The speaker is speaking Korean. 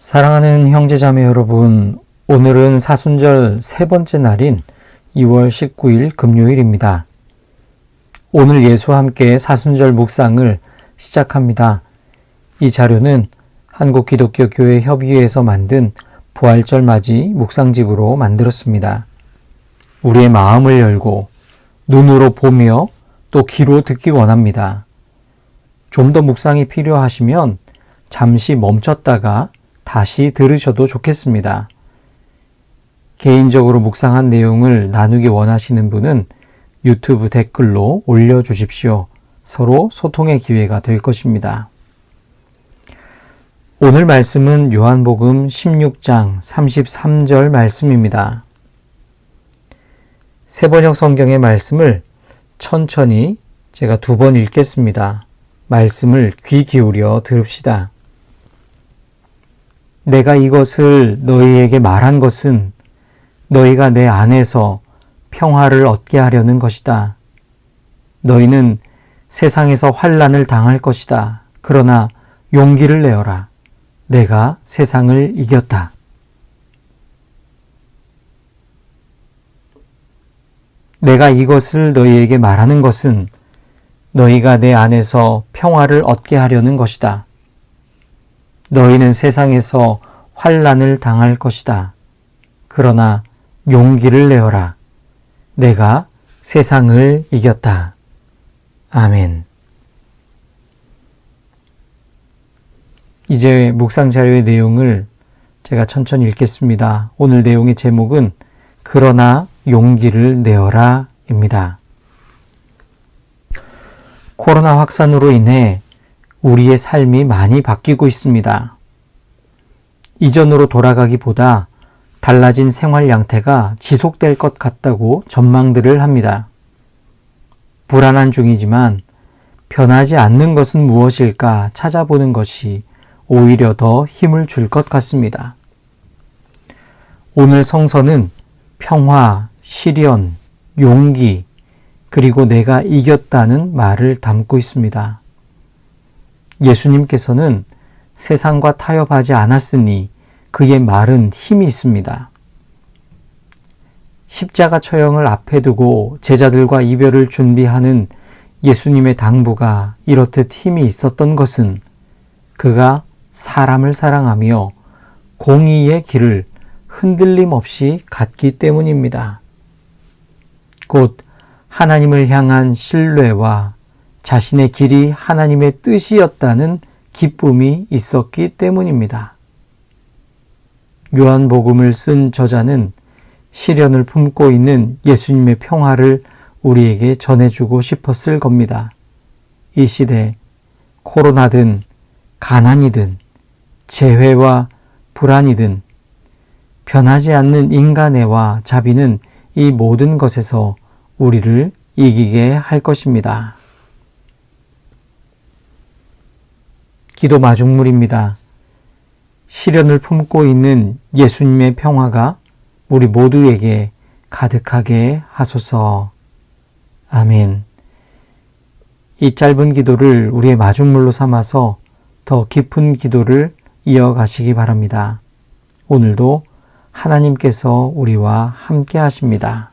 사랑하는 형제자매 여러분, 오늘은 사순절 세 번째 날인 2월 19일 금요일입니다. 오늘 예수와 함께 사순절 묵상을 시작합니다. 이 자료는 한국기독교교회 협의회에서 만든 부활절 맞이 묵상집으로 만들었습니다. 우리의 마음을 열고 눈으로 보며 또 귀로 듣기 원합니다. 좀 더 묵상이 필요하시면 잠시 멈췄다가 다시 들으셔도 좋겠습니다. 개인적으로 묵상한 내용을 나누기 원하시는 분은 유튜브 댓글로 올려주십시오. 서로 소통의 기회가 될 것입니다. 오늘 말씀은 요한복음 16장 33절 말씀입니다. 세번역 성경의 말씀을 천천히 제가 두 번 읽겠습니다. 말씀을 귀 기울여 들읍시다. 내가 이것을 너희에게 말한 것은 너희가 내 안에서 평화를 얻게 하려는 것이다. 너희는 세상에서 환란을 당할 것이다. 그러나 용기를 내어라. 내가 세상을 이겼다. 내가 이것을 너희에게 말하는 것은 너희가 내 안에서 평화를 얻게 하려는 것이다. 너희는 세상에서 환란을 당할 것이다. 그러나 용기를 내어라. 내가 세상을 이겼다. 아멘. 이제 묵상 자료의 내용을 제가 천천히 읽겠습니다. 오늘 내용의 제목은 그러나 용기를 내어라 입니다. 코로나 확산으로 인해 우리의 삶이 많이 바뀌고 있습니다. 이전으로 돌아가기보다 달라진 생활 양태가 지속될 것 같다고 전망들을 합니다. 불안한 중이지만 변하지 않는 것은 무엇일까 찾아보는 것이 오히려 더 힘을 줄 것 같습니다. 오늘 성서는 평화, 시련, 용기, 그리고 내가 이겼다는 말을 담고 있습니다. 예수님께서는 세상과 타협하지 않았으니 그의 말은 힘이 있습니다. 십자가 처형을 앞에 두고 제자들과 이별을 준비하는 예수님의 당부가 이렇듯 힘이 있었던 것은 그가 사람을 사랑하며 공의의 길을 흔들림 없이 갔기 때문입니다. 곧 하나님을 향한 신뢰와 자신의 길이 하나님의 뜻이었다는 기쁨이 있었기 때문입니다. 요한복음을 쓴 저자는 시련을 품고 있는 예수님의 평화를 우리에게 전해주고 싶었을 겁니다. 이 시대 코로나든 가난이든 재회와 불안이든 변하지 않는 인간애와 자비는 이 모든 것에서 우리를 이기게 할 것입니다. 기도 마중물입니다. 시련을 품고 있는 예수님의 평화가 우리 모두에게 가득하게 하소서. 아멘. 이 짧은 기도를 우리의 마중물로 삼아서 더 깊은 기도를 이어가시기 바랍니다. 오늘도 하나님께서 우리와 함께 하십니다.